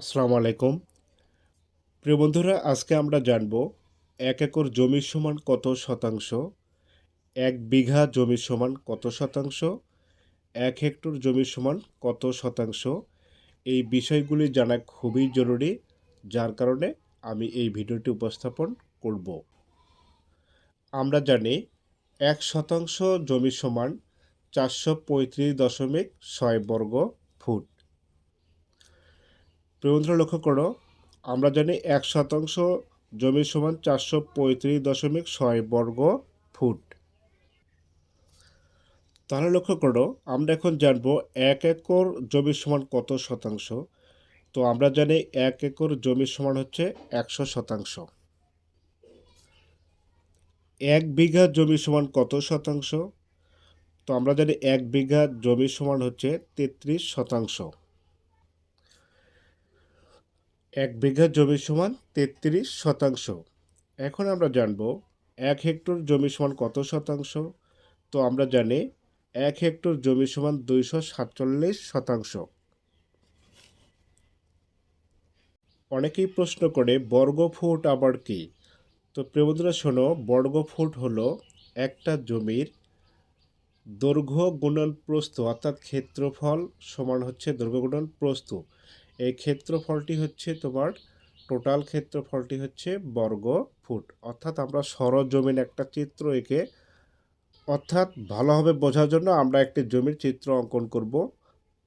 আসসালামু আলাইকুম। প্রিয় বন্ধুরা, আজকে আমরা জানব এক একর জমির সমান কত শতাংশ, এক বিঘা জমির সমান কত শতাংশ, এক হেক্টর জমির সমান কত শতাংশ। এই বিষয়গুলি জানা খুবই জরুরি, যার কারণে আমি এই ভিডিওটি উপস্থাপন করব। আমরা জানি এক শতাংশ জমির সমান চারশো পঁয়ত্রিশ দশমিক ছয় বর্গ ফুট। প্রিয়বন্ধুরা লক্ষ্য করো, আমরা জানি এক শতাংশ জমির সমান চারশো পঁয়ত্রিশ দশমিক ছয় বর্গ ফুট। তাহলে লক্ষ্য করো, আমরা এখন জানব এক একর জমির সমান কত শতাংশ? তো আমরা জানি এক একর জমির সমান হচ্ছে একশো শতাংশ। এক বিঘা জমির সমান কত শতাংশ? তো আমরা জানি এক বিঘা জমির সমান হচ্ছে তেত্রিশ শতাংশ। এক বিঘা জমি সমান তেত্রিশ শতাংশ। এখন আমরা জানব এক হেক্টর জমি সমান কত শতাংশ? তো আমরা জানি এক হেক্টর জমি সমান দুইশো সাতচল্লিশ শতাংশ। অনেকেই প্রশ্ন করে বর্গ ফুট আবার কি? তো প্রিয়বন্ধুরা শোনো বর্গ ফুট হলো একটা জমির দৈর্ঘ্য গুণন প্রস্থ, অর্থাৎ ক্ষেত্রফল সমান হচ্ছে দৈর্ঘ্য গুণন প্রস্থ। এই ক্ষেত্রফলটি হচ্ছে তোমার টোটাল ক্ষেত্রফলটি হচ্ছে বর্গ ফুট। অর্থাৎ আমরা সরজমিন একটা চিত্র এঁকে, অর্থাৎ ভালোভাবে বোঝার জন্য আমরা একটি জমির চিত্র অঙ্কন করব।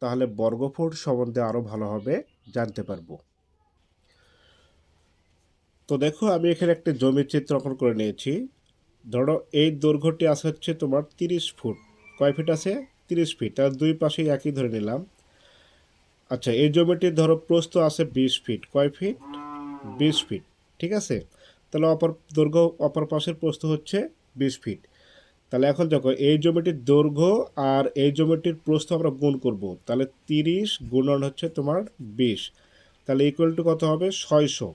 তাহলে বর্গফুট সম্বন্ধে আরও ভালোভাবে জানতে পারব। তো দেখো, আমি এখানে একটি জমির চিত্র অঙ্কন করে নিয়েছি। ধরো, এই দৈর্ঘ্যটি আছে হচ্ছে তোমার তিরিশ ফুট। কয় ফিট আছে? তিরিশ ফিট। তার দুই পাশেই একই ধরে নিলাম। আচ্ছা এই জমিটির ধরো প্রস্থ আছে বিশ ফিট। কয় ফিট? বিশ ফিট, ঠিক আছে? তাহলে অপর দৈর্ঘ্য অপর পাশের প্রস্থ হচ্ছে বিশ ফিট। তাহলে এখন দেখো, এই জমিটির দৈর্ঘ্য আর এই জমিটির প্রস্থ আমরা গুণ করব। তাহলে তিরিশ গুণন হচ্ছে তোমার বিশ। তাহলে ইকুয়াল টু কত হবে? ছয়শো।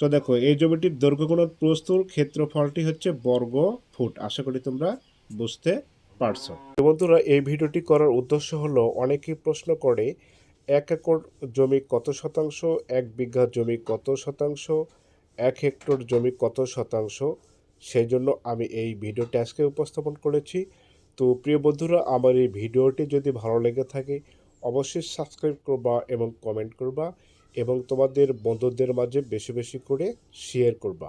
তো দেখো, এই জমিটির দৈর্ঘ্য গুণন প্রস্তুর ক্ষেত্রফলটি হচ্ছে বর্গ ফুট। আশা করি তোমরা বুঝতে পারছ। বন্ধুরা, এই ভিডিওটি করার উদ্দেশ্য হলো, অনেকেই প্রশ্ন করে এক একর জমি কত শতাংশ? এক বিঘা জমি কত শতাংশ? এক হেক্টর জমি কত শতাংশ? সেই জন্য আমি এই ভিডিওটি আজকে উপস্থাপন করেছি। তো প্রিয় বন্ধুরা, আমার এই ভিডিওটি যদি ভালো লেগে থাকে, অবশ্যই সাবস্ক্রাইব করবা এবং কমেন্ট করবা এবং তোমাদের বন্ধুদের মাঝে বেশি বেশি করে শেয়ার করবা।